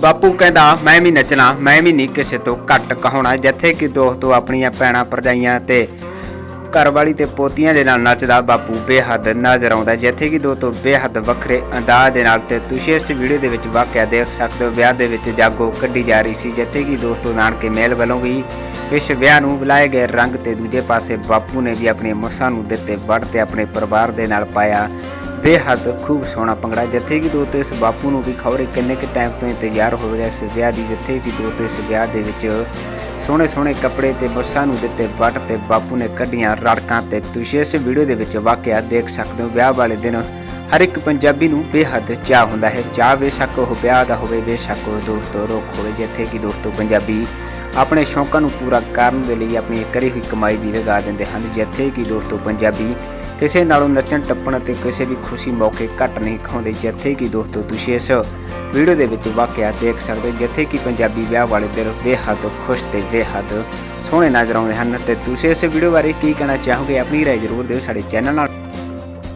ਬਾਪੂ ਕਹਿੰਦਾ, ਮੈਂ ਵੀ ਨੱਚਣਾ, ਮੈਂ ਵੀ ਨਹੀਂ ਕਿਸੇ ਤੋਂ ਘੱਟ ਕਹਾਉਣਾ। ਜਿੱਥੇ ਕਿ ਦੋਸਤੋ ਆਪਣੀਆਂ ਭੈਣਾਂ ਭਰਜਾਈਆਂ ਤੇ ਘਰਵਾਲੀ ਤੇ ਪੋਤੀਆਂ ਦੇ ਨਾਲ ਨੱਚਦਾ ਬਾਪੂ ਬੇਹੱਦ ਨਜ਼ਰ ਆਉਂਦਾ ਜਿੱਥੇ ਕਿ ਦੋਸਤੋ ਬੇਹੱਦ ਵੱਖਰੇ ਅੰਦਾਜ਼ ਦੇ ਨਾਲ ਤੇ ਤੁਸੀਂ ਇਸ ਵੀਡੀਓ ਦੇ ਵਿੱਚ ਵਾਕਿਆ ਦੇਖ ਸਕਦੇ ਹੋ, ਵਿਆਹ ਦੇ ਵਿੱਚ ਜਾਗੋ ਕੱਢੀ ਜਾ ਰਹੀ ਸੀ। ਜਿੱਥੇ ਕਿ ਦੋਸਤੋ ਨਾਨਕੇ ਮਹਿਲ ਵੱਲੋਂ ਵੀ ਇਸ ਵਿਆਹ ਨੂੰ ਬੁਲਾਏ ਗਏ ਰੰਗ ਤੇ ਦੂਜੇ ਪਾਸੇ ਬਾਪੂ ਨੇ ਵੀ ਆਪਣੀ ਮੁਸਾਂ ਨੂੰ ਦਿੱਤੇ ਵੱਢ ਤੇ ਆਪਣੇ ਪਰਿਵਾਰ ਦੇ ਨਾਲ ਪਾਇਆ ਬੇਹੱਦ ਖੂਬ ਸੋਹਣਾ ਭੰਗੜਾ ਜਿੱਥੇ ਕਿ ਦੋਸਤੋ ਇਸ ਬਾਪੂ ਨੂੰ ਵੀ ਖਬਰੇ ਕਿੰਨੇ ਕਿ ਟਾਈਮ ਤੋਂ ਇੰਤਜ਼ਾਰ ਹੋ ਗਿਆ ਇਸ ਵਿਆਹ ਦੀ, ਜਿੱਥੇ ਕਿ ਦੋਸਤੋ ਇਸ ਵਿਆਹ ਦੇ ਵਿੱਚ ਸੋਹਣੇ ਸੋਹਣੇ ਕੱਪੜੇ ਤੇ ਬੱਸਾਂ ਨੂੰ ਦਿੱਤੇ ਵੱਟ ਤੇ ਬਾਪੂ ਨੇ ਕੱਢੀਆਂ ਰੜਕਾਂ ਤੇ ਤੁਸੀਂ। ਇਸ ਵੀਡੀਓ ਦੇ ਵਿੱਚ ਵਾਕਿਆ ਦੇਖ ਸਕਦੇ ਹੋ, ਵਿਆਹ ਵਾਲੇ ਦਿਨ ਹਰ ਇੱਕ ਪੰਜਾਬੀ ਨੂੰ ਬੇਹੱਦ ਚਾਹ ਹੁੰਦਾ ਹੈ। ਚਾਹ ਬੇਸ਼ੱਕ ਉਹ ਵਿਆਹ ਦਾ ਹੋਵੇ, ਬੇਸ਼ੱਕ ਉਹ ਦੋਸਤੋ ਰੋਕ ਹੋਵੇ, ਜਿੱਥੇ ਕਿ ਦੋਸਤੋ ਪੰਜਾਬੀ ਆਪਣੇ ਸ਼ੌਂਕਾਂ ਨੂੰ ਪੂਰਾ ਕਰਨ ਦੇ ਲਈ ਆਪਣੀ ਕਰੀ ਹੋਈ ਕਮਾਈ ਵੀ ਲਗਾ ਦਿੰਦੇ ਹਨ। ਜਿੱਥੇ ਕਿ ਦੋਸਤੋ ਪੰਜਾਬੀ ਕਿਸੇ ਨਾਲੋਂ ਨੱਚਣ ਟੱਪਣ ਅਤੇ ਕਿਸੇ ਵੀ ਖੁਸ਼ੀ ਮੌਕੇ ਘੱਟ ਨਹੀਂ ਖਾਉਂਦੇ, ਜਿੱਥੇ ਕਿ ਦੋਸਤੋ ਤੁਸੀਂ ਇਸ ਵੀਡੀਓ ਦੇ ਵਿੱਚ ਵਾਕਿਆ ਦੇਖ ਸਕਦੇ ਹੋ, ਜਿੱਥੇ ਕਿ ਪੰਜਾਬੀ ਵਿਆਹ ਵਾਲੇ ਦਿਨ ਬੇਹੱਦ ਖੁਸ਼ ਤੇ ਬੇਹੱਦ ਸੋਹਣੇ ਨਜ਼ਰ ਆਉਂਦੇ ਹਨ। ਤੇ ਤੁਸੀਂ ਇਸ ਵੀਡੀਓ ਬਾਰੇ ਕੀ ਕਹਿਣਾ ਚਾਹੋਗੇ, ਆਪਣੀ ਰਾਏ ਜ਼ਰੂਰ ਦਿਓ ਸਾਡੇ ਚੈਨਲ ਨਾਲ।